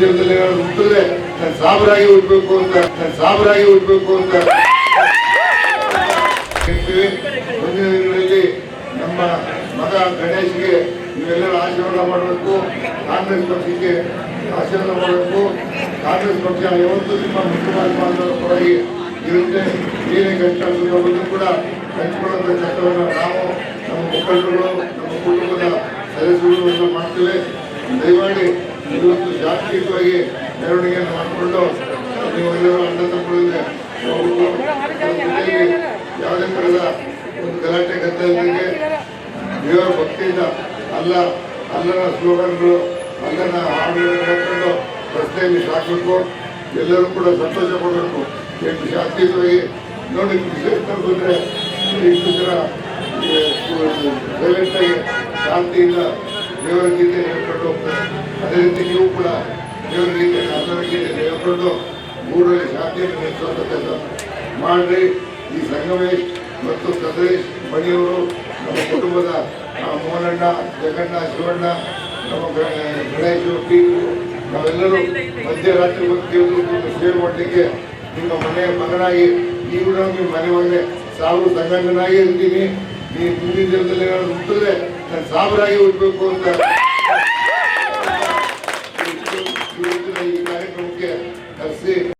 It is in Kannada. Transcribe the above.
ಜನದಲ್ಲಿ ಏನಾದ್ರು ಹುಟ್ಟಿದ್ರೆ ನಾನು ಸಾಬರಾಗಿ ಹುಟ್ಟಬೇಕು ಅಂತ, ನಾನು ಸಾಬರಾಗಿ ಹುಟ್ಟಬೇಕು ಅಂತ. ಮುಂದಿನ ದಿನಗಳಲ್ಲಿ ನಮ್ಮ ಮಗ ಗಣೇಶ್ಗೆ ನೀವೆಲ್ಲರೂ ಆಶೀರ್ವಾದ ಮಾಡಬೇಕು. ಕಾಂಗ್ರೆಸ್ ಪಕ್ಷಕ್ಕೆ ಆಶೀರ್ವಾದ ಮಾಡಬೇಕು. ಕಾಂಗ್ರೆಸ್ ಪಕ್ಷ ಯಾವತ್ತೂ ನಿಮ್ಮ ಮುಖ್ಯಮಂತ್ರಿ ಪರವಾಗಿ ಇರುತ್ತೆ. ಏನೇ ಕಷ್ಟ ಬಂದರೂ ಕೂಡ ಹಂಚಿಕೊಳ್ಳುವಂಥ ಕಷ್ಟವನ್ನು ನಾವು ನಮ್ಮ ಮುಖಂಡರು, ನಮ್ಮ ಕುಟುಂಬದ ಸದಸ್ಯರು ಮಾಡ್ತೇವೆ. ದಯಮಾಡಿ ಇವತ್ತು ಜಾಗತಿಕವಾಗಿ ಮೆರವಣಿಗೆಯನ್ನು ಮಾಡಿಕೊಂಡು ನೀವೆಲ್ಲರೂ ಅಣ್ಣ ತಮ್ಮಗಳಿಗೆ ಯಾವುದೇ ಥರದ ಒಂದು ಗಲಾಟೆ ಗದ್ದಲಗಳಿಗೆ ದೇವರ ಭಕ್ತಿಯಿಂದ ಅಲ್ಲ ಅಲ್ಲನ ಸ್ಲೋಗನ್ಗಳು ಅಲ್ಲನ ಹಾಡುಗಳನ್ನು ಹೇಳ್ಕೊಂಡು ರಸ್ತೆಯಲ್ಲಿ ಸಾಕಬೇಕು. ಎಲ್ಲರೂ ಕೂಡ ಸಂತೋಷ ಪಡಬೇಕು. ಎಷ್ಟು ಶಾಂತಿಯುತವಾಗಿ ನೋಡಿ, ವಿಶೇಷ ಬಂದರೆ ಇಷ್ಟು ಜನ ಸೈಲೆಂಟಾಗಿ ಶಾಂತಿಯಿಂದ ದೇವರ ಗೀತೆ ಹೇಳ್ಕೊಂಡು ಅದೇ ರೀತಿ ನೀವು ಕೂಡ ದೇವರ ಗೀತೆ ಹೇಳ್ಕೊಂಡು ಊರಲ್ಲಿ ಶಾಂತಿಯನ್ನು ನೆಲೆಸುವಂಥ ಕೆಲಸ ಮಾಡಿರಿ. ಈ ಸಂಗಮೇಶ್ ಮತ್ತು ಸದರೇಶ್ ಮಣಿಯವರು ನಮ್ಮ ಕುಟುಂಬದ ಮೋಹನಣ್ಣ, ಜಗಣ್ಣ, ಶಿವಣ್ಣ, ನಮ್ಮ ಗಣೇಶ್ ಟೀಮು ನಾವೆಲ್ಲರೂ ಮಧ್ಯರಾತ್ರಿ ಒಂದು ದೇವರಿಗೆ ಸೇವೆ ಮಾಡಲಿಕ್ಕೆ ನಿಮ್ಮ ಮನೆಯ ಮಗನಾಗಿ, ನೀವು ನಿಮ್ಮ ಮನೆ ಮಗನೆ, ಸಾವು ಸಂಗಣ್ಣನಾಗಿ ಇರ್ತೀನಿ. ನೀವು ಮುಂದಿನ ದಿನದಲ್ಲಿ ಏನಾದ್ರು ಹುಟ್ಟಿದ್ರೆ ನಾನು ಸಾಬರಾಗಿ ಹುಟ್ಟಬೇಕು ಅಂತ se